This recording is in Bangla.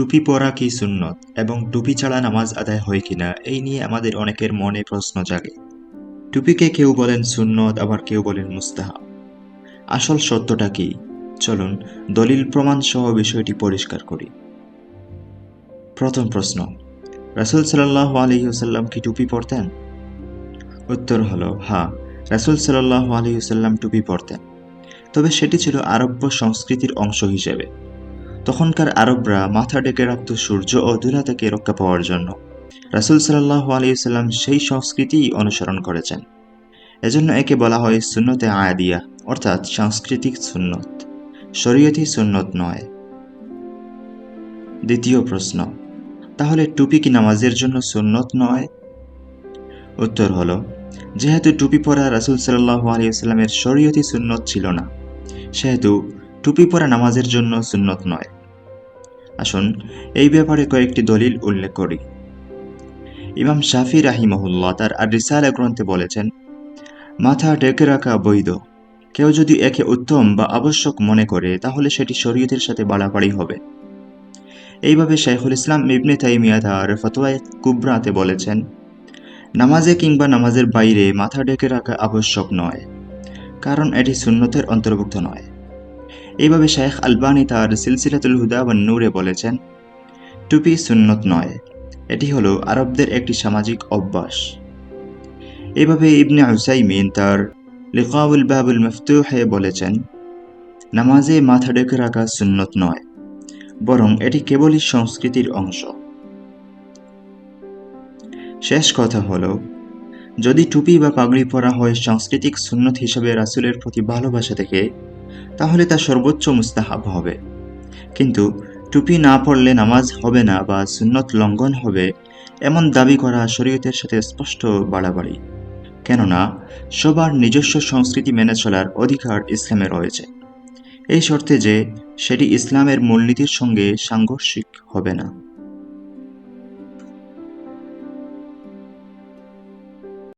টুপি পরা কি সুন্নত এবং টুপি ছাড়া নামাজ আদায় হয় কিনা, এই নিয়ে আমাদের অনেকের মনে প্রশ্ন জাগে। টুপিকে কেউ বলেন সুন্নত, আবার কেউ বলেন মুস্তাহাব। আসল সত্যটা কি? চলুন দলিল প্রমাণ সহ বিষয়টি পরিষ্কার করি। প্রথম প্রশ্ন, রাসুল সাল্লাহ আলহিউসাল্লাম কি টুপি পরতেন? উত্তর হলো হ্যাঁ রাসুল সাল্লাহ আলহিউসাল্লাম টুপি পরতেন। তবে সেটি ছিল আরব্য সংস্কৃতির অংশ হিসেবে। তখনকার আরবরা মাথা ডেকে রাখত সূর্য ও ধুলা থেকে রক্ষা পাওয়ার জন্য। রাসুল সাল্লাহ আলিয়াল্লাম সেই সংস্কৃতিই অনুসরণ করেছেন। এজন্য একে বলা হয় সুন্নতে আয়াদিয়া, অর্থাৎ সাংস্কৃতিক সুন্নত। শরীয়তি সুন্নত নয়। দ্বিতীয় প্রশ্ন, তাহলে টুপি কি নামাজের জন্য সুন্নত নয়? উত্তর হলো, যেহেতু টুপি পরা রাসুল সাল্লাহ আলিয়াল্লামের শরীয়তি সুন্নত ছিল না, সেহেতু টুপি পরা নামাজের জন্য সুন্নত নয়। আসুন, এই ব্যাপারে কয়েকটি দলিল উল্লেখ করি। ইমাম শাফি রাহিমহুল্লাহ তার আর রিসালা গ্রন্থে বলেছেন, মাথা ডেকে রাখা বৈধ কেউ যদি একে উত্তম বা আবশ্যক মনে করে, তাহলে সেটি শরীয়তের সাথে বাড়াবাড়ি হবে। এইভাবে শাইখুল ইসলাম ইবনে তাইমিয়া তার ফতোয়ায় কুবরাতে বলেছেন, নামাজে কিংবা নামাজের বাইরে মাথা ডেকে রাখা আবশ্যক নয়, কারণ এটি সুন্নতের অন্তর্ভুক্ত নয়। এইভাবে শেখ আলবানি তার সিলসিলাতুল হুদা বা নূরে বলেছেন, টুপি সুন্নত নয়, এটি হলো আরবদের একটি সামাজিক অভ্যাস। এভাবে ইবনে হুসাইমিন তার লিকাউল বাবুল মফতুহে বলেছেন, নামাজে মাথা ডেকে রাখা সুন্নত নয়, বরং এটি কেবলই সংস্কৃতির অংশ। শেষ কথা হলো, যদি টুপি বা পাগড়ি পরা হয় সাংস্কৃতিক সুন্নত হিসেবে রাসুলের প্রতি ভালোবাসা থেকে তাহলে তা সর্বোচ্চ মুস্তাহাব হবে। কিন্তু টুপি না পড়লে নামাজ হবে না বা সুন্নত লঙ্ঘন হবে, এমন দাবি করা শরীয়তের সাথে স্পষ্ট বাড়াবাড়ি। কেননা, সবার নিজস্ব সংস্কৃতি মেনে চলার অধিকার ইসলামে রয়েছে। এই শর্তে যে, সেটি ইসলামের মূলনীতির সঙ্গে সাংঘর্ষিক হবে না।